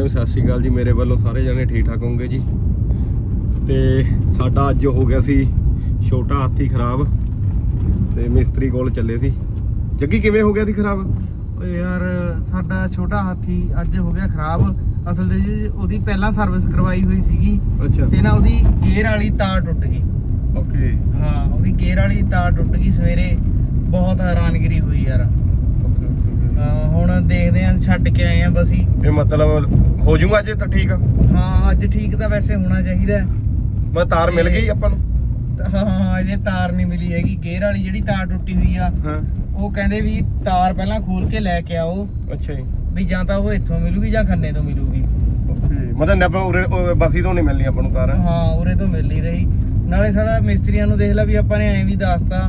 ਸਾਰਿਆਂ ਨੂੰ ਸਤਿ ਸ਼੍ਰੀ ਅਕਾਲ ਜੀ ਮੇਰੇ ਵੱਲੋਂ ਸਾਰੇ ਜਣੇ ਠੀਕ ਠਾਕ ਹੋਣਗੇ ਜੀ। ਤੇ ਸਾਡਾ ਅੱਜ ਹੋ ਗਿਆ ਸੀ ਛੋਟਾ ਹਾਥੀ ਖਰਾਬ ਤੇ ਮਿਸਤਰੀ ਕੋਲ ਚੱਲੇ ਸੀ। ਜੱਗੀ ਕਿਵੇਂ ਹੋ ਗਿਆ ਸੀ ਖਰਾਬ? ਓਏ ਯਾਰ ਸਾਡਾ ਛੋਟਾ ਹਾਥੀ ਅੱਜ ਹੋ ਗਿਆ ਖਰਾਬ। ਅਸਲ ਦੇ ਜੀ ਉਹਦੀ ਪਹਿਲਾਂ ਸਰਵਿਸ ਕਰਵਾਈ ਹੋਈ ਸੀਗੀ ਅੱਛਾ। ਤੇ ਨਾ ਉਹਦੀ ਗੇਅਰ ਵਾਲੀ ਤਾਰ ਟੁੱਟ ਗਈ। ਓਕੇ। ਹਾਂ ਉਹਦੀ ਗੇਅਰ ਵਾਲੀ ਤਾਰ ਟੁੱਟ ਗਈ ਸਵੇਰੇ। ਬਹੁਤ ਹੈਰਾਨਗਰੀ ਹੋਈ ਯਾਰ। ਹੁਣ ਦੇਖਦੇ ਆਂ ਛੱਡ ਕੇ ਆਏ ਆਂ ਬਸੀ ਇਹ ਮਤਲਬ ਹੋ ਜਾਊਗਾ ਅੱਜ ਤਾਂ ਠੀਕ ਆ? ਹਾਂ ਅੱਜ ਠੀਕ ਤਾਂ ਵੈਸੇ ਹੋਣਾ ਚਾਹੀਦਾ। ਹੈ। ਮੈਂ ਤਾਰ ਮਿਲ ਗਈ ਆਪਾਂ ਨੂੰ? ਤਾਂ ਹਾਂ ਅਜੇ ਤਾਰ ਨਹੀਂ ਮਿਲੀ ਹੈਗੀ। ਗੇਅਰ ਵਾਲੀ ਜਿਹੜੀ ਤਾਰ ਟੁੱਟੀ ਹੋਈ ਆ ਹਾਂ। ਉਹ ਕਹਿੰਦੇ ਵੀ ਤਾਰ ਪਹਿਲਾਂ ਖੋਲ ਕੇ ਲੈ ਕੇ ਆਓ। ਅੱਛਾ ਜੀ। ਵੀ ਜਾਂ ਤਾਂ ਉਹ ਇੱਥੋਂ ਮਿਲੂਗੀ ਜਾਂ ਖੰਨੇ ਤੋਂ ਮਿਲੂਗੀ। ਓਕੇ ਮਤਲਬ ਆਪਾਂ ਉਰੇ ਉਹ ਬਸੀ ਤੋਂ ਨਹੀਂ ਮਿਲਣੀ ਆਪਾਂ ਨੂੰ ਤਾਰ। ਹਾਂ ਉਰੇ ਤੋਂ ਮਿਲ ਨਹੀਂ ਰਹੀ। ਨਾਲੇ ਸਾਡਾ ਮਿਸਤਰੀਆਂ ਨੂੰ ਦੇਖ ਲਾ ਵੀ ਆਪਾਂ ਨੇ ਐਂ ਵੀ ਦੱਸਤਾ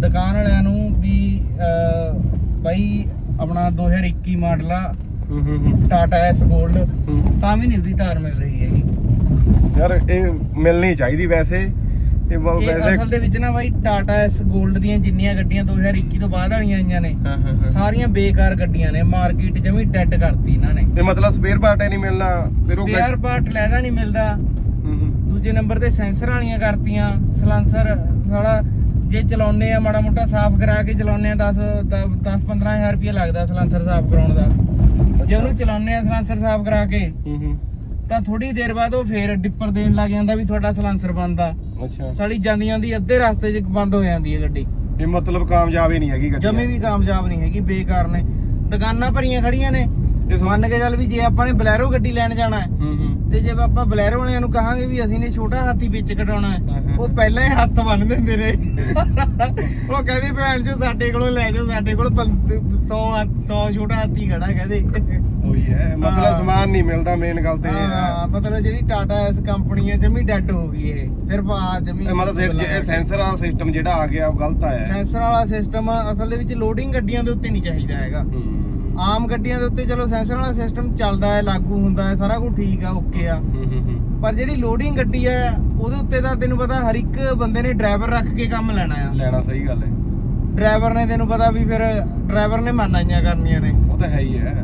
ਦੁਕਾਨ ਵਾਲਿਆਂ ਨੂੰ ਵੀ ਅਹ, ਬਾਈ ਆਪਣਾ 2021 ਮਾਡਲ ਆ। ਹੂੰ ਹੂੰ ਹੂੰ। ਟਾਟਾ ਐਸ 골ਡ ਹੂੰ। ਤਾਂ ਵੀ ਨਹੀਂ ਉਹਦੀ ਤਾਰ ਮਿਲ ਰਹੀ ਹੈਗੀ। ਯਾਰ ਇਹ ਮਿਲਣੀ ਚਾਹੀਦੀ ਵੈਸੇ। ਇਹ ਵੈਸੇ ਅਸਲ ਦੇ ਵਿੱਚ ਨਾ ਬਾਈ ਟਾਟਾ ਐਸ 골ਡ ਦੀਆਂ ਜਿੰਨੀਆਂ ਗੱਡੀਆਂ 2021 ਤੋਂ ਬਾਅਦ ਵਾਲੀਆਂ ਆਈਆਂ ਨੇ ਹਾਂ ਹਾਂ ਹਾਂ। ਸਾਰੀਆਂ ਬੇਕਾਰ ਗੱਡੀਆਂ ਨੇ। ਮਾਰਕੀਟ ਜਮੀ ਡੈਡ ਕਰਤੀ ਇਹਨਾਂ ਨੇ। ਇਹ ਮਤਲਬ ਸਪੇਅਰ ਪਾਰਟ ਨਹੀਂ ਮਿਲਣਾ ਫਿਰ ਉਹ ਸਪੇਅਰ ਪਾਰਟ ਲੈਦਾ ਨਹੀਂ ਮਿਲਦਾ। ਹੂੰ ਹੂੰ। ਦੂਜੇ ਨੰਬਰ ਤੇ ਸੈਂਸਰ ਵਾਲੀਆਂ ਕਰਤੀਆਂ ਸਲਾਂਸਰ ਸਾਲਾ ਜੇ ਚਲਾਉਨੇ ਆ ਮਾੜਾ ਮੋਟਾ ਸਾਫ਼ ਕਰਾ ਕੇ ਚਲਾਉਨੇ ਆ 10 10 15000 ਰੁਪਏ ਲੱਗਦਾ ਸਲਾਂਸਰ ਸਾਫ਼ ਕਰਾਉਣ ਦਾ। ਜੇ ਉਹਨੂੰ ਚਲਾਉਨੇ ਆ ਸਲਾਂਸਰ ਸਾਫ਼ ਕਰਾ ਕੇ ਹੂੰ ਹੂੰ। ਤਾਂ ਥੋੜੀ ਦੇਰ ਬਾਅਦ ਉਹ ਫੇਰ ਡਿੱਪਰ ਦੇਣ ਲੱਗ ਜਾਂਦਾ ਵੀ ਤੁਹਾਡਾ ਸਲਾਂਸਰ ਬੰਦ ਆ। ਅੱਛਾ। ਸਾਲੀ ਜਾਂਦੀ ਜਾਂਦੀ ਅੱਧੇ ਰਸਤੇ 'ਚ ਬੰਦ ਹੋ ਜਾਂਦੀ ਹੈ ਗੱਡੀ। ਇਹ ਮਤਲਬ ਕਾਮਯਾਬ ਹੀ ਨਹੀਂ ਹੈਗੀ ਗੱਡੀ। ਜਮੇ ਵੀ ਕਾਮਯਾਬ ਨਹੀਂ ਹੈਗੀ ਬੇਕਾਰ ਨੇ। ਦੁਕਾਨਾਂ ਭਰੀਆਂ ਖੜੀਆਂ ਨੇ। ਇਸ ਮੰਨ ਕੇ ਚੱਲ ਵੀ ਜੇ ਆਪਾਂ ਨੇ ਬਲੈਰੋ ਗੱਡੀ ਲੈਣ ਜਾਣਾ ਹੈ ਤੇ ਜੇ ਆਪਾਂ ਬਲੈਰੋ ਵਾਲਿਆਂ ਨੂੰ ਕਹਾਂਗੇ ਵੀ ਅਸੀਂ ਨੇ ਛੋਟਾ ਹਾਥੀ ਵਿੱਚ ਕਟਾਉਣਾ ਹਾਂ। ਉਹ ਪਹਿਲਾਂ ਹੀ ਹੱਥ ਬੰਨ ਦਿੰਦੇ ਨੇ। ਉਹ ਕਹਿੰਦੇ ਭੈਣ ਜੋ ਸਾਡੇ ਕੋਲੋਂ ਲੈ ਜਾਓ ਸਾਡੇ ਕੋਲ 100 100 ਛੋਟਾ ਹਾਥੀ ਖੜਾ ਕਹਿੰਦੇ। ਉਹੀ ਹੈ ਮਤਲਬ ਹਾਂ। ਸਮਾਨ ਨਹੀਂ ਮਿਲਦਾ ਮੇਨ ਗੱਲ ਤੇ ਇਹ ਹਾਂ। ਹੈ ਮਤਲਬ ਜਿਹੜੀ ਟਾਟਾ ਐਸ ਕੰਪਨੀ ਹੈ ਜਮੀ ਡੈਡ ਹੋ ਗਈ ਇਹ। ਸਿਰਫ ਆ ਜਮੀ ਇਹ ਮਤਲਬ ਸਿਰ- ਸੈਂਸਰ ਵਾਲਾ ਸਿਸਟਮ ਜਿਹੜਾ ਆ ਗਿਆ ਉਹ ਗਲਤ ਆਇਆ। ਹੈ ਸੈਂਸਰ ਵਾਲਾ ਸਿਸਟਮ ਅਸਲ ਦੇ ਵਿੱਚ ਲੋਡਿੰਗ ਗੱਡੀਆਂ ਦੇ ਉੱਤੇ ਨਹੀਂ ਚਾਹੀਦਾ ਹੈਗਾ। ਹੂੰ। ਆਮ ਗੱਡੀਆਂ ਦੇ ਉੱਤੇ ਚਲੋ ਸੈਂਸਰ ਵਾਲਾ ਸਿਸਟਮ ਚੱਲਦਾ ਹੈ ਲਾਗੂ ਹੁੰਦਾ ਹੈ ਸਾਰਾ ਕੁਝ ਠੀਕ ਆ ਓਕੇ ਆ। ਹੂੰ ਹੂੰ ਹੂੰ। ਪਰ ਜਿਹੜੀ ਲੋਡਿੰਗ ਗੱਡੀ ਹੈ ਉਹਦੇ ਉੱਤੇ ਤਾਂ ਤੈਨੂੰ ਪਤਾ ਹਰ ਇੱਕ ਬੰਦੇ ਨੇ ਡਰਾਈਵਰ ਰੱਖ ਕੇ ਕੰਮ ਲੈਣਾ ਆ। ਲੈਣਾ ਸਹੀ ਗੱਲ ਹੈ ਡਰਾਈਵਰ ਨੇ ਤੈਨੂੰ ਪਤਾ ਵੀ ਫਿਰ ਡਰਾਈਵਰ ਨੇ ਮਾਨਾਈਆਂ ਕਰਨੀਆਂ ਨੇ। ਉਹ ਤਾਂ ਹੈ ਹੀ ਹੈ।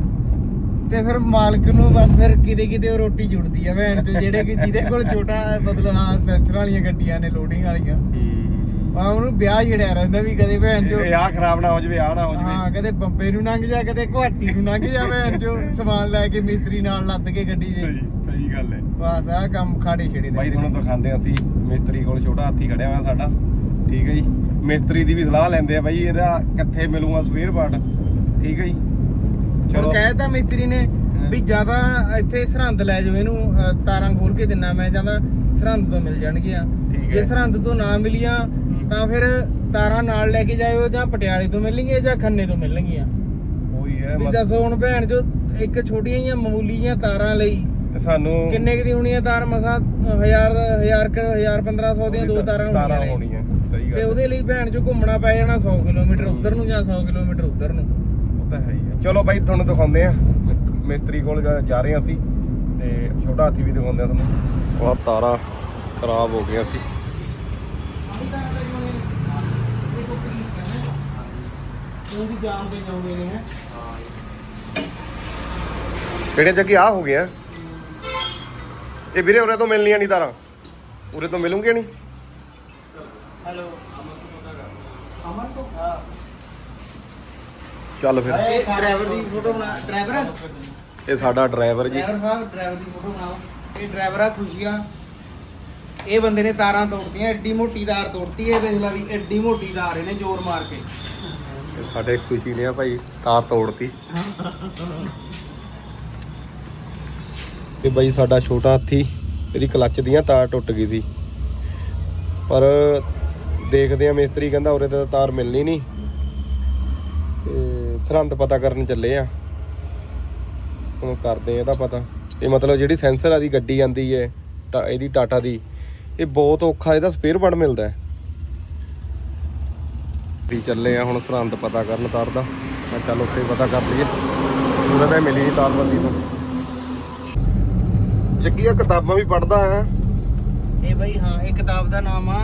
ਤੇ ਫਿਰ ਮਾਲਕ ਨੂੰ ਬਸ ਫਿਰ ਕਿਤੇ ਕਿਤੇ ਉਹ ਰੋਟੀ ਜੁੜਦੀ ਆ ਭੈਣ ਚੋ ਜਿਹੜੇ ਕਿ ਜਿਹਦੇ ਕੋਲ ਛੋਟਾ ਮਤਲਬ ਹਾਂ ਸੈਂਸਰ ਵਾਲੀਆਂ ਗੱਡੀਆਂ ਨੇ ਲੋਡਿੰਗ ਵਾਲੀਆਂ। ਹੂੰ। ਆ ਉਹਨੂੰ ਵਿਆਹ ਛੜਿਆ ਰਹਿੰਦਾ ਵੀ ਕਦੇ ਭੈਣ ਚੋ ਇਹ ਆ ਖਰਾਬ ਨਾ ਹੋ ਜਵੇ ਆ ਨਾ ਹੋ ਹਾਂ ਜਵੇ ਕਦੇ ਬੰਬੇ ਨੂੰ ਲੰਘ ਜਾ ਕਦੇ ਗੁਹਾਟੀ ਨੂੰ ਲੰਘ ਜਾ ਭੈਣ ਚੋ ਸਮਾਨ ਲੈ ਕੇ ਮਿਸਤਰੀ ਨਾਲ ਲੱਦ ਕੇ ਗੱਡੀ ਹੈ ਬਸ ਆ ਕੰਮ ਖਾੜੇ ਛੜੇ ਬਾਈ ਤੁਹਾਨੂੰ ਦਿਖਾਉਂਦੇ ਹਾਂ ਅਸੀਂ ਮਿਸਤਰੀ ਕੋਲ ਛੋਟਾ ਹਾਥੀ ਖੜਿਆ ਹੋਇਆ ਸਾਡਾ। ਠੀਕ ਹੈ ਜੀ। ਮਿਸਤਰੀ ਦੀ ਵੀ ਸਲਾਹ ਲੈਂਦੇ ਆ ਬਾਈ ਇਹਦਾ ਕਿੱਥੇ ਮਿਲੂਗਾ ਸਪੇਅਰ ਪਾਰਟ। ਠੀਕ ਹੈ ਜੀ। ਚਲੋ। ਕਹਿਤਾ ਮਿਸਤਰੀ ਨੇ ਵੀ ਜ਼ਿਆਦਾ ਇੱਥੇ ਸਰਹੰਦ ਲੈ ਜਾਓ ਇਹਨੂੰ ਅ, ਤਾਰਾਂ ਖੋਲ ਕੇ ਦਿੰਨਾ ਮੈਂ ਜਾਂਦਾ ਸਰਹੰਦ ਤੋਂ ਮਿਲ ਜਾਣਗੀਆਂ। ਜੇ ਸਰਹੰਦ ਤੋਂ ਨਾ ਮਿਲੀਆਂ ਤਾਂ ਫਿਰ ਤਾਰਾਂ ਨਾਲ ਲੈ ਕੇ ਜਾਇਓ ਜਾਂ ਪਟਿਆਲੇ ਤੋਂ ਮਿਲਣਗੀਆਂ ਜਾਂ ਖੰਨੇ ਤੋਂ ਮਿਲਣਗੀਆਂ। ਉਹੀ ਹੈ ਵੀ ਮਤ- ਦੱਸੋ ਹੁਣ ਭੈਣ ਜੋ ਇੱਕ ਛੋਟੀਆਂ ਜਿਹੀਆਂ ਮਾਮੂਲੀ ਤਾਰਾਂ ਲਈ ਸਾਨੂੰ ਕਿੰਨੇ ਕੁ ਦੀ ਹੋਣੀ ਆ ਤਾਰ? ਮਸਾ 1000 1000 1000 1500 ਦੀਆਂ ਦੋ ਤਾਰਾਂ ਹੋਣੀਆਂ ਨੇ। ਹੋਣੀਆਂ ਸਹੀ ਤੇ ਗੱਲ ਉਹਦੇ ਲਈ ਭੈਣ ਚੋ ਘੁੰਮਣਾ ਪੈ ਜਾਣਾ 100 ਕਿਲੋਮੀਟਰ ਉੱਧਰ ਨੂੰ ਜਾਂ 100 ਕਿਲੋਮੀਟਰ ਉੱਧਰ ਨੂੰ। ਉਹ ਤਾਂ ਹੈ ਹੀ ਹੈ ਚਲੋ ਬਾਈ ਤੁਹਾਨੂੰ ਦਿਖਾਉਂਦੇ ਆ। ਮਿਸਤਰੀ ਕੋਲ ਜਾ- ਜਾ ਰਹੇ ਹਾਂ ਅਸੀਂ ਤੇ ਛੋਟਾ ਹਾਥੀ ਵੀ ਦਿਖਾਉਂਦੇ ਆ ਤੁਹਾਨੂੰ। ਉਹ ਤਾਰਾਂ ਖਰਾਬ ਹੋ ਗਈਆਂ ਸੀ। ਉਹਦੀ ਜਾਮ ਤੇ ਜਾਉਂਦੇ ਨੇ। ਹੈ ਕਿਹੜੇ ਜੱਗੀ ਆ ਹੋ ਗਿਆ ਇਹ ਵੀਰੇ ਉਰੇ ਤੋਂ ਮਿਲਣੀਆਂ ਨਹੀਂ ਤਾਰਾਂ। ਉਰੇ ਤੋਂ ਮਿਲੂਗੀਆਂ ਨਹੀਂ? ਹੈਲੋ ਅਮਨ ਤੋਂ ਹਾਂ। ਚੱਲ ਫਿਰ। ਇਹ ਡਰਾਈਵਰ ਦੀ ਫੋਟੋ ਬਣਾ ਡਰਾਈਵਰ? ਇਹ ਸਾਡਾ ਡਰਾਈਵਰ ਜੀ। ਡਰਾਈਵਰ ਸਾਹਿਬ ਡਰਾਈਵਰ ਦੀ ਫੋਟੋ ਬਣਾਓ। ਇਹ ਡਰਾਈਵਰ ਆ ਖੁਸ਼ੀਆਂ। ਇਹ ਬੰਦੇ ਨੇ ਤਾਰਾਂ ਤੋੜਤੀਆਂ ਐਡੀ ਮੋਟੀ ਤਾਰ ਤੋੜਤੀ ਇਹ ਦੇਖ ਲੈ ਵੀ ਐਡੀ ਮੋਟੀ ਤਾਰ ਇਹਨੇ ਜ਼ੋਰ ਮਾਰ ਕੇ। ਸਾਡੇ ਖੁਸ਼ੀ ਨੇ ਆ ਭਾਈ ਤਾਰ ਤੋੜਤੀ। ਤੇ ਬਾਈ ਸਾਡਾ ਛੋਟਾ ਹਾਥੀ ਇਹਦੀ ਕਲੱਚ ਦੀਆਂ ਤਾਰ ਟੁੱਟ ਗਈ ਸੀ। ਪਰ ਦੇਖਦੇ ਆ ਮਿਸਤਰੀ ਕਹਿੰਦਾ ਉਰੇ ਤਾਂ ਤਾਰ ਮਿਲਣੀ ਨਹੀਂ। ਤੇ ਸਰਹੰਦ ਪਤਾ ਕਰਨ ਚੱਲੇ ਆ। ਹੁਣ ਕਰਦੇ ਆ ਇਹਦਾ ਪਤਾ। ਇਹ ਮਤਲਬ ਜਿਹੜੀ ਸੈਂਸਰ ਆਦੀ ਗੱਡੀ ਆਂਦੀ ਹੈ ਟਾ- ਇਹਦੀ ਟਾਟਾ ਦੀ, ਇਹ ਬਹੁਤ ਔਖਾ, ਇਹਦਾ ਸਪੇਅਰ ਪਾਰਟ ਮਿਲਦਾ ਹੈ ਵੀ ਚੱਲੇ ਆ ਹੁਣ ਸਰਹੰਦ ਪਤਾ ਕਰਨ ਤਾਰ ਦਾ। ਮੈਂ ਚੱਲ ਉੱਥੇ ਪਤਾ ਕਰ ਲਈਏ। ਉਹਦਾ ਤਾਂ ਮਿਲੀ ਨਹੀਂ ਤਾਰ ਚੱਕੀਆਂ ਕਿਤਾਬਾਂ ਵੀ ਪੜਦਾ ਹੈ। ਇਹ ਬਈ ਹਾਂ ਇਹ ਕਿਤਾਬ ਦਾ ਨਾਮ ਆ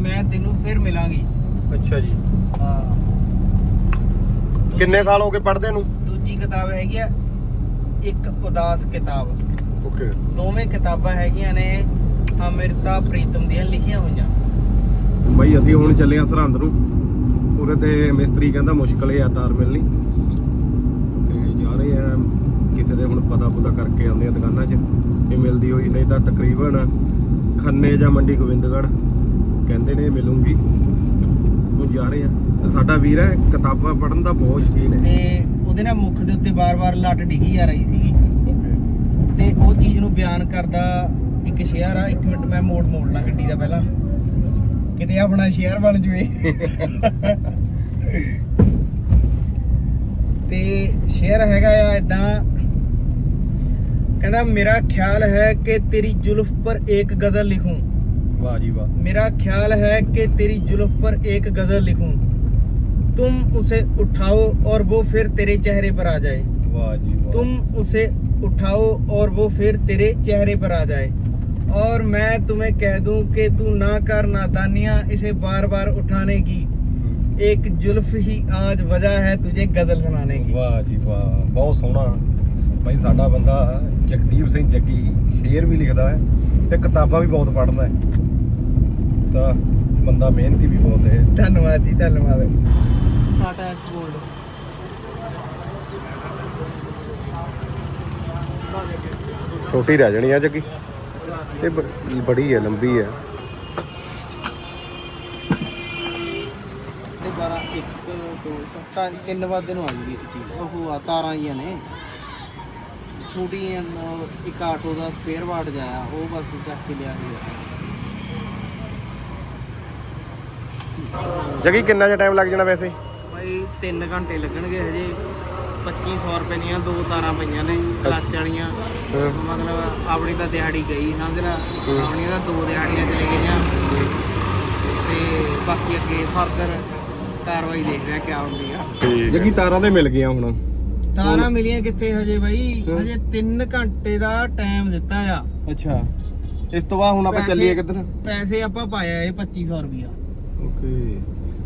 ਮੈਂ ਤੈਨੂੰ ਫਿਰ ਮਿਲਾਂਗੀ। ਅੱਛਾ ਜੀ। ਹਾਂ। ਕਿੰਨੇ ਸਾਲ ਹੋ ਗਏ ਪੜਦੇ ਨੂੰ? ਦੂਜੀ ਕਿਤਾਬ ਹੈਗੀ ਆ ਇੱਕ ਉਦਾਸ ਕਿਤਾਬ। ਓਕੇ। ਦੋਵੇਂ ਕਿਤਾਬਾਂ ਹੈਗੀਆਂ ਨੇ ਅਮ੍ਰਿਤਾ ਪ੍ਰੀਤਮ ਦੀਆਂ ਲਿਖੀਆਂ ਹੋਈਆਂ। ਬਾਈ ਅਸੀਂ ਹੁਣ ਚੱਲੇ ਆ ਸਰਹੰਦ ਨੂੰ। ਉਰੇ ਤੇ ਮਿਸਤਰੀ ਕਹਿੰਦਾ ਮੁਸ਼ਕਲ ਹੈ ਆ ਤਾਰ ਮਿਲਣੀ। ਤੇ ਜਾ ਰਹੇ ਆ ਕਿਸੇ ਦੇ ਹੁਣ ਪਤਾ ਪੁਤਾ ਕਰਕੇ ਆਉਂਦੇ ਆ ਦੁਕਾਨਾਂ 'ਚ। ਇਹ ਮਿਲਦੀ ਹੋਈ ਨਹੀਂ ਤਾਂ ਤਕਰੀਬਨ ਖੰਨੇ ਜਾਂ ਮੰਡੀ ਗੋਬਿੰਦਗੜ੍ਹ ਕਹਿੰਦੇ ਨੇ ਮਿਲੂਗੀ। ਹੁਣ ਜਾ ਰਹੇ ਆ। ਤੇ ਸਾਡਾ ਵੀਰ ਹੈ ਕਿਤਾਬਾਂ ਪੜ੍ਹਨ ਦਾ ਬਹੁਤ ਸ਼ੌਕੀਨ ਹੈ। ਤੇ ਉਹਦੇ ਨਾਲ ਮੁੱਖ ਦੇ ਉੱਤੇ ਬਾਰ-ਬਾਰ ਲੱਟ ਡਿੱਗੀ ਆ ਰਹੀ ਸੀਗੀ। ਤੇ ਉਹ ਚੀਜ਼ ਨੂੰ ਬਿਆਨ ਕਰਦਾ ਇੱਕ ਸ਼ੇਅਰ ਆ ਇੱਕ ਮਿੰਟ ਮੈਂ ਮੋੜ ਮੋੜਨਾ ਗੱਡੀ ਦਾ ਪਹਿਲਾਂ। ਕਿਤੇ ਆਪਣਾ ਸ਼ੇਅਰ ਬਣ ਜਵੇ। ਤੇ ਸ਼ੇਅਰ ਹੈਗਾ ਆ ਇਦਾਂ कहना मेरा ख्याल है कि तेरी जुल्फ पर एक गज़ल लिखूं वाह जी वाह मेरा ख्याल है कि तेरी जुल्फ पर एक गज़ल लिखूं तुम उसे उठाओ और वो फिर तेरे चेहरे पर आ जाए वाह जी वाह तुम उसे उठाओ और वो फिर तेरे चेहरे पर आ जाए और मैं तुम्हें कह दूँ कि तू ना कर ना दानिया इसे बार बार उठाने की एक जुल्फ ही आज वजह है तुझे गज़ल सुनाने की वाह जी वाह बहुत सोना भाई साडा बंदा ਜਗਦੀਪ ਸਿੰਘ ਜੱਗੀ ਸ਼ੇਰ ਵੀ ਲਿਖਦਾ ਹੈ ਤੇ ਕਿਤਾਬਾਂ ਵੀ ਬਹੁਤ ਪੜ੍ਹਦਾ ਹੈ। ਤਾਂ ਬੰਦਾ ਮਿਹਨਤੀ ਵੀ ਬਹੁਤ ਹੈ। ਧੰਨਵਾਦ ਜੀ ਧੰਨਵਾਦ। ਟਾਟਾ ਐਸ ਗੋਲਡ ਛੋਟੀ ਰਹਿ ਜਾਣੀ ਆ ਜੱਗੀ। ਇਹ ਬੜੀ ਹੈ ਲੰਬੀ ਹੈ। ਤੇ 12 1 2 7 ਤਿੰਨ ਵਜੇ ਨੂੰ ਆ ਜੂਗੀ ਇਹ ਚੀਜ਼। ਉਹ ਆ ਤਾਰਾਂ ਹੀ ਨੇ। ਛੋਟੀ ਇੱਕ ਆਟੋ ਦਾ ਸਪੇਅਰ ਪਾਰਟ ਜਾਇਆ ਉਹ ਬਸ ਚੱਕ ਕੇ ਲਿਆ ਕੇ ਜੱਗੀ ਕਿੰਨਾ ਜਿਹਾ ਟਾਈਮ ਲੱਗ ਜਾਣਾ ਵੈਸੇ? ਭਾਈ 3 ਘੰਟੇ ਲੱਗਣਗੇ ਹਜੇ। 2500 ਰੁਪਏ ਦੀਆਂ ਦੋ ਤਾਰਾਂ ਪਈਆਂ ਨੇ ਕਲੱਚ ਵਾਲੀਆਂ। ਮਤਲਬ ਆਪਣੀ ਤਾਂ ਦਿਹਾੜੀ ਗਈ ਸਮਝ ਲੈ? ਆਪਣੀ ਤਾਂ ਦੋ ਦਿਹਾੜੀਆਂ ਚਲੇ ਗਈਆਂ। ਤੇ ਬਾਕੀ ਅੱਗੇ ਫਰਦਰ ਕਾਰਵਾਈ ਦੇਖਦੇ ਆ ਕੀ ਹੁੰਦੀ ਆ। ਜੱਗੀ ਤਾਰਾਂ ਦੇ ਮਿਲ ਗਈਆਂ ਹੁਣ। ਤਾਰਾਂ ਮਿਲੀਆਂ ਕਿੱਥੇ ਹਜੇ ਬਾਈ। ਹਜੇ 3 ਘੰਟੇ ਦਾ ਟਾਈਮ ਦਿੱਤਾ ਆ। ਅੱਛਾ। ਇਸ ਤੋਂ ਬਾਅਦ ਹੁਣ ਆਪਾਂ ਪੈਸੇ- ਚੱਲੀਏ ਕਿੱਧਰ? ਪੈਸੇ ਆਪਾਂ ਪਾਇਆ ਇਹ 2500 ਰੁਪਿਆ ਓਕੇ।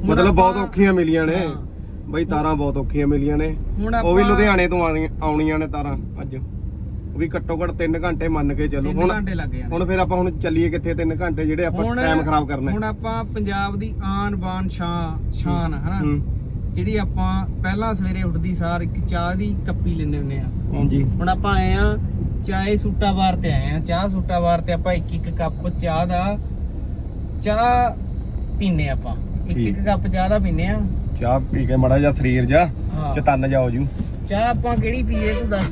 ਮਤਲਬ ਬਹੁਤ ਆਪਾਂ- ਔਖੀਆਂ ਮਿਲੀਆਂ ਨੇ। ਹਾਂ। ਬਈ ਤਾਰਾਂ ਬਹੁਤ ਔਖੀਆਂ ਮਿਲੀਆਂ ਨੇ। ਹੁਣ ਉਹ ਵੀ ਆਪਾਂ- ਲੁਧਿਆਣੇ ਤੋਂ ਆਉਣੀਆਂ- ਆਉਣੀਆਂ ਨੇ ਤਾਰਾਂ ਅੱਜ। ਉਹ ਵੀ ਘੱਟੋ ਘੱਟ 3 ਘੰਟੇ ਮੰਨ ਕੇ ਚੱਲੋ। ਹੁਣ ਘੰਟੇ ਲੱਗ ਜਾਣੇ। ਹੁਣ ਫਿਰ ਆਪਾਂ ਹੁਣ ਚੱਲੀਏ ਕਿੱਥੇ? 3 ਘੰਟੇ ਜਿਹੜੇ ਆਪਾਂ ਟਾਈਮ ਖਰਾਬ ਕਰਨਾ। ਹੁਣ ਆਪਾਂ ਪੰਜਾਬ ਦੀ ਆਨ ਬਾਨ ਸ਼ਾਨ ਸ਼ਾਨ ਹਨਾ? ਹੂੰ। ਜਿਹੜੀ ਆਪਾਂ ਪਹਿਲਾਂ ਸਵੇਰੇ ਉੱਠਦੀ ਸਾਰ ਇੱਕ ਚਾਹ ਦੀ ਕੱਪੀ ਲੈਂਦੇ ਹੁੰਦੇ ਆ। ਹਾਂਜੀ। ਹੁਣ ਆਪਾਂ ਆਏ ਆ ਚਾਏ ਸੂਟਾ ਬਾਰ ਤੇ ਆਏ ਆ ਚਾਹ ਸੂਟਾ ਬਾਰ ਤੇ ਆਪਾਂ ਇੱਕ ਇੱਕ ਕੱਪ ਚਾਹ ਦਾ ਚਾਹ ਪੀਨੇ ਆਪਾਂ। ਇੱਕ ਇੱਕ। ਕੱਪ ਚਾਹ ਦਾ ਪੀਨੇ ਆ। ਚਾਹ ਪੀ ਕੇ ਮੜਾ ਜਾ ਸਰੀਰ ਜਾ ਹਾਂ। ਚਤਨ ਜਾ ਹੋ ਜੂ। ਚਾਹ ਆਪਾਂ ਕਿਹੜੀ ਪੀਏ ਤੂੰ ਦੱਸ।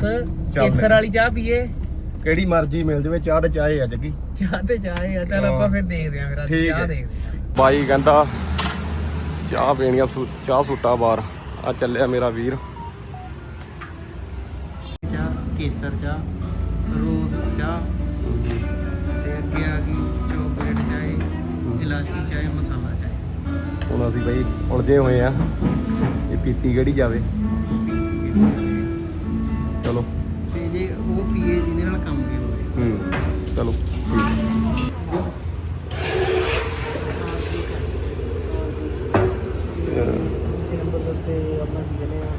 ਕੇਸਰ ਵਾਲੀ ਚਾਹ ਪੀਏ? ਕਿਹੜੀ ਮਰਜ਼ੀ ਮਿਲ ਜਵੇ ਚਾਹ ਤੇ ਚਾਹੇ ਆ ਜੱਗੀ। ਚਾਹ ਤੇ ਚਾਹ ਆ। ਚੱਲ। ਆਪਾਂ ਫਿਰ ਦੇਖਦੇ ਆਂ ਫਿਰ ਅੱਜ ਚਾਹ। ਦੇਖਦੇ ਆਂ। ਬਾਈ ਕਹਿੰਦਾ ਚਾਹ ਪੀਣੀਆਂ ਚਾਹ ਸੁੱਟਾ ਬਾਰ ਆ ਚੱਲਿਆ ਮੇਰਾ ਵੀਰ। ਚਾਹ ਕੇਸਰ ਚਾਹ ਰੋਜ਼ ਚਾਹ। ਤੇ ਅੱਗੇ ਆ ਗਈ ਚੋਕਲੇਟ ਚਾਹ ਇਲਾਚੀ ਚਾਹ ਮਸਾਲਾ ਚਾਹ। ਹੁਣ ਅਸੀਂ ਬਈ ਉਲਝੇ ਹੋਏ ਆ। ਇਹ ਪੀਤੀ ਕਿਹੜੀ ਜਾਵੇ? ਚਲੋ। ਤੇ ਜੇ ਉਹ ਪੀਏ ਜਿਹਦੇ ਨਾਲ ਕੰਮ ਵੀ ਹੋਵੇ। ਹੂੰ ਚਲੋ ਤੇ ਆਪਣਾ ਕੀ ਕਹਿੰਦੇ ਆ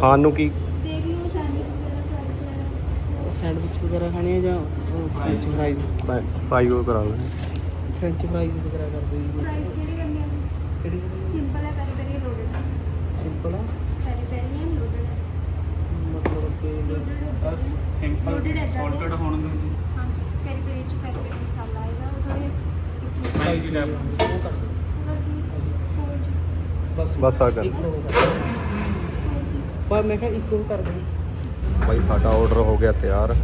ਖਾਣ ਨੂੰ ਕੀ? ਦੇਖ ਲਓ ਸੈਂਡਵਿਚ ਵਗੈਰਾ ਸੈਂਡਵਿਚ ਖਾਣੇ ਆ ਜਾਂ ਫ੍ਰੈਂਚ ਫਰਾਈਜ਼ ਫਰਾਈ ਉਹ ਕਰਾ ਲੈਣੇ ਫ੍ਰੈਂਚ ਫਰਾਈਜ਼ ਵਗੈਰਾ ਕਰ ਦਿਓ ਜੀ। ਫਰਾਈਜ਼ ਕਿਹੜੀ ਕਰਨੀ ਹੈ ਕਿਹੜੀ ਸਿੰਪਲ ਹੈ ਪੈਰੀ ਪੈਰੀ ਲੋਡਡ ਸਿੰਪਲ ਆ? ਪੈਰੀ ਪੈਰੀ ਹੈ ਲੋਡਡ ਹੈ ਮਤਲਬ ਕਿ ਲੋਡਡ ਸਿੰਪਲ ਸੌਲਟਡ ਹੋਣ ਦੇ ਜੀ। ਹਾਂਜੀ ਪੈਰੀ ਪੈਰੀ ਚ ਪੈਰੀ ਪੈਰੀ ਮਸਾਲਾ ਆਏਗਾ ਉਹ ਥੋੜੇ ਫਰਾਈਜ਼ ਉਹ ਕਰ ਦਿਓ ਬਸ ਬਸ ਆ ਕਰ। ਪਰ ਮੈਂ ਕਿਹਾ ਇੱਕ ਕਰ ਦੇ ਬਾਈ ਸਾਡਾ ਆਰਡਰ ਹੋ ਗਿਆ ਤਿਆਰ।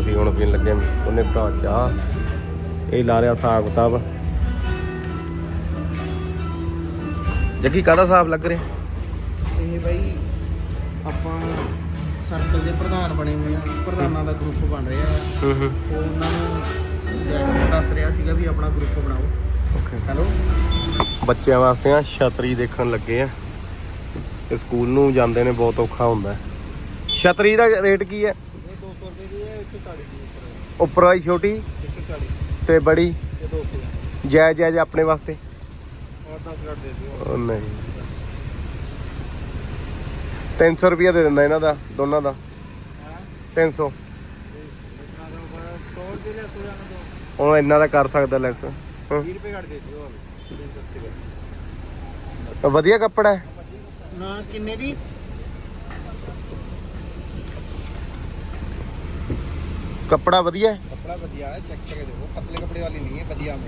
ਅਸੀਂ ਹੁਣ ਪੀਣ ਲੱਗੇ ਉਹਨੇ ਭਰਾ ਚਾਹ। ਇਹ ਲਾ ਰਿਆ ਹਿਸਾਬ ਕਿਤਾਬ ਜੱਗੀ ਕਾਹਦਾ ਹਿਸਾਬ ਲੱਗ ਰਿਹਾ? ਇਹ ਬਾਈ ਆਪਾਂ ਸਰਕਲ ਦੇ ਪ੍ਰਧਾਨ ਬਣੇ ਹੋਏ ਆ। ਪ੍ਰਧਾਨਾਂ ਦਾ ਗਰੁੱਪ ਬਣ ਰਿਹਾ ਹੂੰ ਹੂੰ। ਉਹ ਉਹਨਾਂ ਨੂੰ ਨੂੰ ਦੱਸ ਰਿਹਾ ਸੀਗਾ ਵੀ ਆਪਣਾ ਗਰੁੱਪ ਬਣਾਓ। ਓਕੇ ਹੈਲੋ ਬੱਚਿਆਂ ਵਾਸਤੇ ਆ ਛਤਰੀ ਦੇਖਣ ਲੱਗੇ ਆ। ਤੇ ਸਕੂਲ ਨੂੰ ਜਾਂਦੇ ਨੇ ਬਹੁਤ ਔਖਾ ਹੁੰਦਾ ਹੈ। ਛਤਰੀ ਦਾ ਰੇਟ ਕੀ ਹੈ? ਇਹ 200 ਰੁਪਏ ਦੀ ਤੇ ਬੜੀ। ਜੈ ਜੈ ਜੈ ਆਪਣੇ ਵਾਸਤੇ। ਔਰ 10 ਦੇ ਨਹੀਂ 300 ਰੁਪਿਆ ਦੇ ਦਿੰਦਾ ਇਹਨਾਂ ਦਾ, ਦੋਨਾਂ ਦਾ। ਹਾਂ 300 ਉਹ ਇਹਨਾਂ ਦਾ ਕਰ ਸਕਦਾ ਲੈਸ। 20 ਰੁਪਏ ਕੱਟ ਦੇ ਦਿਓ ਵਧੀਆ ਕੱਪੜਾ ਹੈ। ਨਾ ਕਿੰਨੇ ਦੀ ਕੱਪੜਾ ਵਧੀਆ ਹੈ कपड़ा बढ़िया है चेक करके देखो पतले कपड़े वाली नहीं है बढ़िया में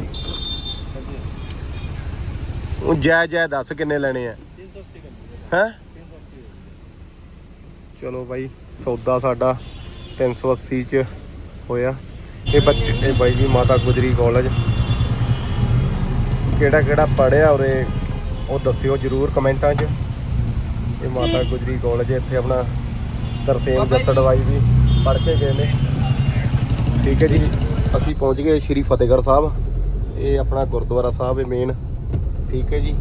ਉਹ ਜੈ ਜੈ ਦੱਸ ਕਿੰਨੇ ਲੈਣੇ ਆ ਹੈ ਚਲੋ ਬਾਈ ਸੌਦਾ ਸਾਡਾ 380 ਚ ਹੋਇਆ ਇਹ ਬੱਚੇ ਇਹ ਬਾਈ ਜੀ ਮਾਤਾ ਗੁਜਰੀ ਕਾਲਜ ਕਿਹੜਾ ਕਿਹੜਾ ਪੜਿਆ ਉਰੇ ਉਹ ਦੱਸਿਓ ਜਰੂਰ ਕਮੈਂਟਾਂ 'ਚ ਇਹ ਮਾਤਾ ਗੁਜਰੀ ਕਾਲਜ ਇੱਥੇ ਆਪਣਾ ਤਰਸੇਮ ਜੱਸੜ ਬਾਈ ਵੀ ਪੜ੍ਹ ਕੇ ਗਏ ਨੇ। ਠੀਕ ਹੈ ਜੀ, ਅਸੀਂ ਪਹੁੰਚ ਗਏ ਸ਼੍ਰੀ ਫਤਿਹਗੜ੍ਹ ਸਾਹਿਬ। ਇਹ ਆਪਣਾ ਗੁਰਦੁਆਰਾ ਸਾਹਿਬ ਹੈ ਮੇਨ ਠੀਕ ਹੈ ਜੀ,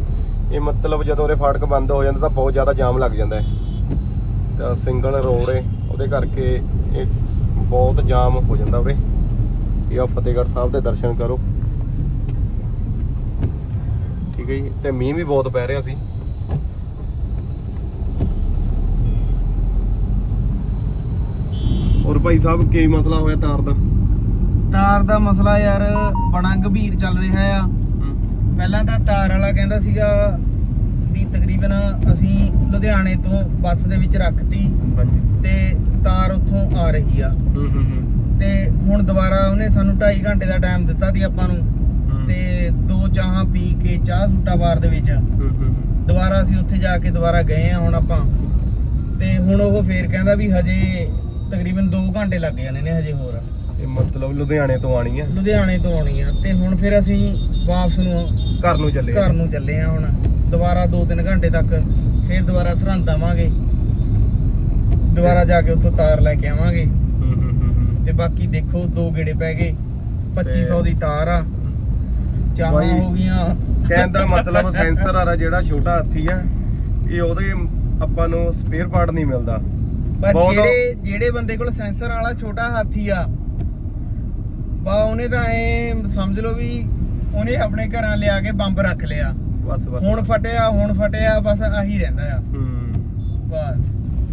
ਇਹ ਮਤਲਬ ਜਦੋਂ ਇਹ ਫਾਟਕ ਬੰਦ ਹੋ ਜਾਂਦਾ ਤਾਂ ਬਹੁਤ ਜ਼ਿਆਦਾ ਜਾਮ ਲੱਗ ਜਾਂਦਾ ਹੈ। ਤਾਂ ਸਿੰਗਲ ਰੋਡ ਹੈ, ਉਹਦੇ ਕਰਕੇ ਇਹ ਬਹੁਤ ਜਾਮ ਹੋ ਜਾਂਦਾ ਉਰੇ। ਇਹ ਆ ਫਤਿਹਗੜ੍ਹ ਸਾਹਿਬ ਦੇ ਦਰਸ਼ਨ ਕਰੋ। ਠੀਕ ਹੈ ਜੀ, ਤੇ ਮੀਂਹ ਵੀ ਬਹੁਤ ਪੈ ਰਿਹਾ ਸੀ। ਔਰ ਭਾਈ ਸਾਹਿਬ ਕੀ ਮਸਲਾ ਹੋਇਆ ਤਾਰ ਦਾ? ਤਾਰ ਦਾ ਮਸਲਾ ਯਾਰ ਬੜਾ ਗੰਭੀਰ ਚੱਲ ਰਿਹਾ ਆ। ਪਹਿਲਾਂ ਤਾਂ ਤਾਰ ਵਾਲਾ ਕਹਿੰਦਾ ਸੀਗਾ ਵੀ ਤਕਰੀਬਨ ਅਸੀਂ ਲੁਧਿਆਣੇ ਤੋਂ ਬੱਸ ਦੇ ਵਿੱਚ ਰੱਖਤੀ ਤੇ ਤਾਰ ਉੱਥੋਂ ਆ ਰਹੀ ਆ। ਹੂੰ ਹੂੰ ਹੂੰ। ਤੇ ਹੁਣ ਦੁਬਾਰਾ ਉਹਨੇ ਸਾਨੂੰ 2.5 ਘੰਟੇ ਦਾ ਟਾਈਮ ਦਿੱਤਾ ਸੀ ਆਪਾਂ ਨੂੰ। ਤੇ ਦੋ ਚਾਹਾਂ ਪੀ ਕੇ ਚਾਹ ਸੂਟਾ ਬਾਰ ਦੇ ਵਿੱਚ। ਹੂੰ ਹੂੰ। ਦੁਬਾਰਾ ਅਸੀਂ ਉੱਥੇ ਜਾ ਕੇ ਦੁਬਾਰਾ ਗਏ ਆ ਹੁਣ ਆਪਾਂ। ਤੇ ਹੁਣ ਉਹ ਫੇਰ ਕਹਿੰਦਾ ਵੀ ਹਜੇ ਤਕਰੀਬਨ 2 ਘੰਟੇ ਲੱਗ ਜਾਣੇ ਨੇ ਹਜੇ ਹੋਰ। ਇਹ ਮਤਲਬ ਲੁਧਿਆਣੇ ਤੋਂ ਆਣੀ ਹੈ ਲੁਧਿਆਣੇ ਤੋਂ ਆਉਣੀ ਆ ਤੇ ਹੁਣ ਫਿਰ ਅਸੀਂ ਵਾਪਸ ਨੂੰ ਘਰ ਨੂੰ ਚੱਲੇ ਘਰ ਨੂੰ ਚੱਲੇ ਆ ਹੁਣ। ਦੁਬਾਰਾ 2-3 ਘੰਟੇ ਤੱਕ ਫਿਰ ਦੁਬਾਰਾ ਸਰਹੰਦ ਆਵਾਂਗੇ। ਦੁਬਾਰਾ ਜਾ ਕੇ ਉੱਥੋਂ ਤਾਰ ਲੈ ਕੇ ਆਵਾਂਗੇ। ਹੂੰ ਹੂੰ ਹੂੰ ਹੂੰ। ਤੇ ਬਾਕੀ ਦੇਖੋ ਦੋ ਗੇੜੇ ਪੈ ਗਏ। 2500 ਦੀ ਤਾਰ ਆ। ਚਾਹਾਂ ਬਾਈ, ਹੋ ਗਈਆਂ। ਕਹਿਣ ਦਾ ਮਤਲਬ ਸੈਂਸਰ ਆ ਜਿਹੜਾ ਛੋਟਾ ਹਾਥੀ ਆ ਇਹ ਉਹਦੇ ਆਪਾਂ ਨੂੰ ਸਪੇਅਰ ਪਾਰਟ ਨਹੀਂ ਮਿਲਦਾ। ਪਰ ਬਹੁਤ- ਜਿਹੜੇ ਜਿਹੜੇ ਬੰਦੇ ਕੋਲ ਸੈਂਸਰ ਵਾਲਾ ਛੋਟਾ ਹਾਥੀ ਆ ਬਾ ਉਹਨੇ ਤਾਂ ਐ ਸਮਝ ਲਓ ਵੀ ਉਹਨੇ ਆਪਣੇ ਘਰਾਂ ਲਿਆ ਕੇ ਬੰਬ ਰੱਖ ਲਿਆ। ਬਸ ਬਸ। ਹੁਣ ਫਟਿਆ ਹੁਣ ਫਟਿਆ ਬਸ ਆਹੀ ਰਹਿੰਦਾ ਆ। ਹੂੰ। ਬਸ।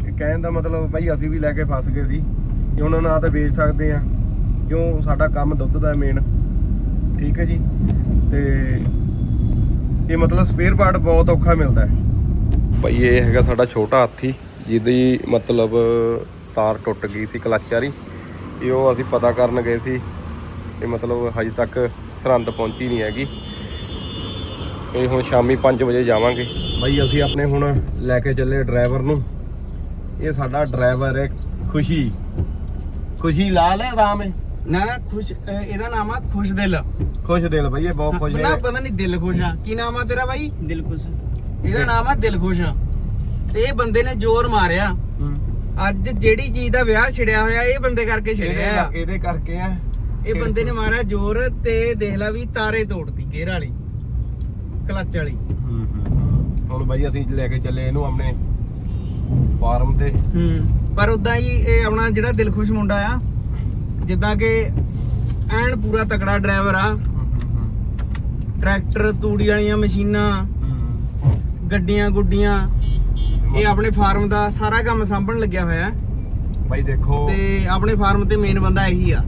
ਇਹ ਕਹਿਣ ਦਾ ਮਤਲਬ ਬਾਈ ਅਸੀਂ ਵੀ ਲੈ ਕੇ ਫਸ ਗਏ ਸੀ। ਕਿ ਉਹਨਾਂ ਨੂੰ ਆ ਤਾਂ ਵੇਚ ਸਕਦੇ ਆ। ਕਿਉਂ ਸਾਡਾ ਕੰਮ ਦੁੱਧ ਦਾ ਮੇਨ ਠੀਕ ਹੈ ਜੀ? ਤੇ ਇਹ ਮਤਲਬ ਸਪੇਅਰ ਪਾਰਟ ਬਹੁਤ ਔਖਾ ਮਿਲਦਾ ਹੈ। ਭਾਈ ਇਹ ਹੈਗਾ ਸਾਡਾ ਛੋਟਾ ਹਾਥੀ। ਜਿਹਦੀ ਮਤਲਬ ਤਾਰ ਟੁੱਟ ਗਈ ਸੀ ਕਲੱਚ ਵਾਲੀ ਇਹ ਉਹ ਅਸੀਂ ਪਤਾ ਕਰਨ ਗਏ ਸੀ ਇਹ ਮਤਲਬ ਹਜੇ ਤੱਕ ਸਰਹੰਦ ਪਹੁੰਚੀ ਨਹੀਂ ਹੈਗੀ। ਇਹ ਹੁਣ ਸ਼ਾਮੀ 5 ਵਜੇ ਜਾਵਾਂਗੇ। ਬਾਈ ਅਸੀਂ ਆਪਣੇ ਹੁਣ ਲੈ ਕੇ ਚੱਲੇ ਡਰਾਈਵਰ ਨੂੰ। ਇਹ ਸਾਡਾ ਡਰਾਈਵਰ ਹੈ ਖੁਸ਼ੀ। ਖੁਸ਼ੀ ਲਾਲ ਹੈ ਆਰਾਮ ਹੈ? ਨਾ ਨਾ ਖੁਸ਼ ਇਹਦਾ ਨਾਮ ਆ ਖੁਸ਼ ਦਿਲ ਖੁਸ਼ ਦਿਲ ਬਈ ਇਹ ਬਹੁਤ ਖੁਸ਼ ਨਾ ਹੈ। ਪਤਾ ਨਹੀਂ ਦਿਲ ਖੁਸ਼ ਆ। ਕੀ ਨਾਮ ਆ ਤੇਰਾ ਬਾਈ? ਦਿਲ ਖੁਸ਼ ਇਹਦਾ ਨਾਮ ਆ ਦਿਲ ਖੁਸ਼ ਤੇ ਇਹ ਬੰਦੇ ਨੇ ਜ਼ੋਰ ਮਾਰਿਆ। ਅੱਜ ਜਿਹੜੀ ਚੀਜ਼ ਦਾ ਵਿਆਹ ਛਿੜਿਆ ਹੋਇਆ ਇਹ ਬੰਦੇ ਕਰਕੇ ਛਿੜਿਆ ਆ। ਇਹਦੇ ਕਰਕੇ ਆ। ਇਹ ਬੰਦੇ ਨੇ ਮਾਰਿਆ ਜ਼ੋਰ ਤੇ ਦੇਖ ਲਾ ਵੀ ਤਾਰੇ ਤੋੜਤੀ ਗੇਅਰ ਵਾਲੀ। ਕਲੱਚ ਵਾਲੀ। ਹੂੰ, ਹੂੰ। ਹੁਣ ਬਾਈ ਅਸੀਂ ਲੈ ਕੇ ਚੱਲੇ ਇਹਨੂੰ ਆਪਣੇ ਫਾਰਮ ਤੇ। ਹੂੰ। ਪਰ ਉਦਾਂ ਹੀ ਇਹ ਆਪਣਾ ਜਿਹੜਾ ਦਿਲ ਖੁਸ਼ ਮੁੰਡਾ ਆ ਜਿੱਦਾਂ ਕਿ ਐਨ ਪੂਰਾ ਤਕੜਾ ਡਰਾਈਵਰ ਆ। ਟਰੈਕਟਰ ਤੂੜੀ ਵਾਲੀਆਂ ਮਸ਼ੀਨਾਂ ਗੱਡੀਆਂ ਗੁੱਡੀਆਂ। ਇਹ ਆਪਣੇ ਫਾਰਮ ਦਾ ਸਾਰਾ ਕੰਮ ਸੰਭਣ ਲੱਗਿਆ ਹੋਇਆ ਬਾਈ ਦੇਖੋ। ਤੇ ਆਪਣੇ ਫਾਰਮ ਤੇ ਮੇਨ ਬੰਦਾ ਇਹੀ ਆ।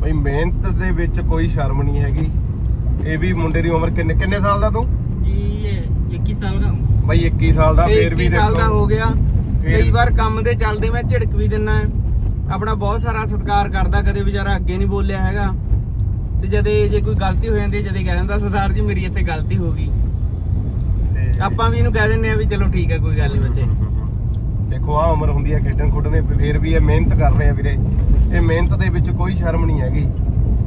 ਬਾਈ ਮਿਹਨਤ ਦੇ ਵਿੱਚ ਕੋਈ ਸ਼ਰਮ ਨਹੀਂ ਹੈਗੀ। ਇਹ ਵੀ ਮੁੰਡੇ ਦੀ ਉਮਰ ਕਿੰਨੇ ਕਿੰਨੇ ਸਾਲ ਦਾ ਤੂੰ? ਇਹ 21 ਸਾਲ ਦਾ ਬਾਈ 21 ਸਾਲ ਦਾ ਫੇਰ ਵੀ 21 ਸਾਲ ਦਾ ਹੋ ਗਿਆ। ਕਈ ਵਾਰ ਕੰਮ ਦੇ ਚੱਲਦੇ ਮੈਂ ਝਿੜਕ ਵੀ ਦਿੰਨਾ ਆਪਣਾ ਬਹੁਤ ਸਾਰਾ ਸਤਿਕਾਰ ਕਰਦਾ ਕਦੇ ਵਿਚਾਰਾ ਅੱਗੇ ਨਹੀਂ ਬੋਲਿਆ ਹੈਗਾ। ਤੇ ਜਦੇ ਜੇ ਕੋਈ ਗਲਤੀ ਹੋ ਜਾਂਦੀ ਜਦੇ ਕਹਿ ਦਿੰਦਾ ਸਰਦਾਰ ਜੀ ਮੇਰੀ ਇੱਥੇ ਗਲਤੀ ਹੋ ਗਈ। ਆਪਾਂ ਵੀ ਇਹਨੂੰ ਕਹਿ ਦਿੰਨੇ ਆ ਵੀ ਚਲੋ ਠੀਕ ਹੈ ਕੋਈ ਗੱਲ ਨਹੀਂ ਬੱਚੇ। ਦੇਖੋ ਆ ਉਮਰ ਹੁੰਦੀ ਹੈ ਖੇਡਣ ਖੁੱਡਣ ਫੇਰ ਵੀ ਇਹ ਮਿਹਨਤ ਕਰ ਰਹੇ ਆ ਵੀਰੇ। ਇਹ ਮਿਹਨਤ ਦੇ ਵਿੱਚ ਕੋਈ ਸ਼ਰਮ ਨਹੀਂ ਹੈਗੀ।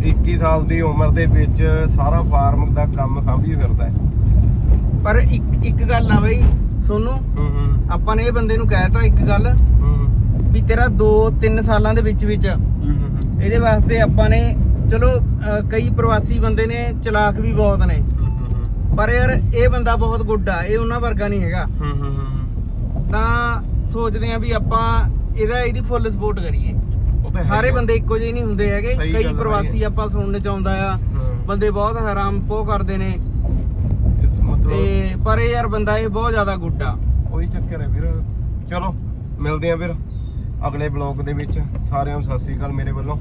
21 ਸਾਲ ਦੀ ਉਮਰ ਦੇ ਵਿੱਚ ਸਾਰਾ ਫਾਰਮ ਦਾ ਕੰਮ ਸਾਂਭੀ ਫਿਰਦਾ ਹੈ। ਪਰ ਇੱਕ ਇੱਕ ਗੱਲ ਆ ਬਈ ਸੋਨੂੰ। ਹੂੰ ਹੂੰ। ਆਪਾਂ ਨੇ ਇਹ ਬੰਦੇ ਨੂੰ ਕਹਿਤਾ ਇੱਕ ਗੱਲ ਵੀ ਤੇਰਾ 2-3 ਸਾਲਾਂ ਦੇ ਵਿੱਚ ਵਿੱਚ। ਇਹਦੇ ਵਾਸਤੇ ਆਪਾਂ ਨੇ ਚਲੋ ਕਈ ਪ੍ਰਵਾਸੀ ਬੰਦੇ ਨੇ ਚਲਾਕ ਵੀ ਬਹੁਤ ਨੇ। ਪਰ ਯਾਰ ਇਹ ਬੰਦਾ ਬਹੁਤ ਗੁੱਡ ਆ ਇਹ ਉਹਨਾਂ ਵਰਗਾ ਨਹੀਂ ਹੈਗਾ। ਹੂੰ ਹੂੰ ਹੂੰ ਤਾਂ ਸੋਚਦੇ ਆ ਵੀ ਆਪਾਂ ਇਹਦਾ ਇਹਦੀ ਫੁੱਲ ਸਪੋਰਟ ਕਰੀਏ। ਉਹ ਸਾਰੇ। ਬੰਦੇ ਇੱਕੋ ਜਿਹੇ ਨਹੀਂ ਹੁੰਦੇ ਹੈਗੇ। ਕਈ ਪ੍ਰਵਾਸੀ। ਆਪਾਂ ਸੁਣਨ ਚ ਆਉਂਦਾ ਆ। ਬੰਦੇ ਬਹੁਤ ਹਰਾਮ ਪੋ ਕਰਦੇ ਨੇ। ਇਸ ਮਤਲਬ ਤੇ ਪਰ ਇਹ ਯਾਰ ਬੰਦਾ ਇਹ ਬਹੁਤ ਜ਼ਿਆਦਾ ਗੁੱਡ ਆ। ਕੋਈ ਚੱਕਰ ਹੈ ਵੀਰ। ਚਲੋ ਮਿਲਦੇ ਆ ਫਿਰ ਅਗਲੇ ਬਲੌਗ ਦੇ ਵਿੱਚ। ਸਾਰਿਆਂ ਨੂੰ ਸਤਿ ਸ੍ਰੀ ਅਕਾਲ ਮੇਰੇ ਵੱਲੋਂ।